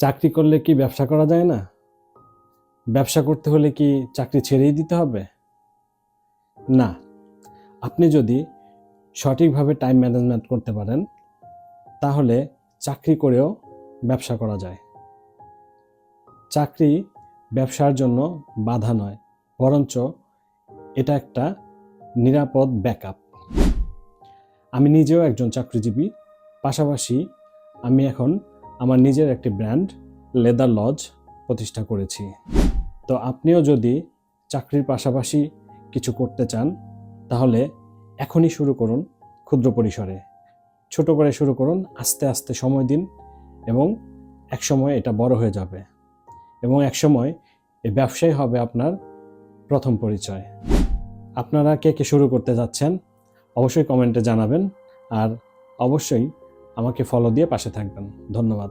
চাকরি করলে কি ব্যবসা করা যায় না? ব্যবসা করতে হলে কি চাকরি ছেড়েই দিতে হবে? না। আপনি যদি সঠিকভাবে টাইম ম্যানেজমেন্ট করতে পারেন, তাহলে চাকরি করেও ব্যবসা করা যায়। চাকরি ব্যবসার জন্য বাধা নয়, বরঞ্চ এটা একটা নিরাপদ ব্যাকআপ আমি নিজেও একজন চাকরিজীবী, পাশাপাশি আমি এখন আমার নিজের একটি ব্র্যান্ড, লেদার লজ, প্রতিষ্ঠা করেছি। তো আপনিও যদি চাকরির পাশাপাশি কিছু করতে চান, তাহলে এখনই শুরু করুন ক্ষুদ্র পরিসরে। ছোট করে শুরু করুন, আস্তে আস্তে সময় দিন এবং একসময় এটা বড় হয়ে যাবে এবং একসময় এই ব্যবসায় হবে আপনার প্রথম পরিচয়। আপনারা কে কে শুরু করতে যাচ্ছেন, অবশ্যই কমেন্টে জানাবেন আর অবশ্যই আমাকে ফলো দিয়ে পাশে থাকবেন। ধন্যবাদ।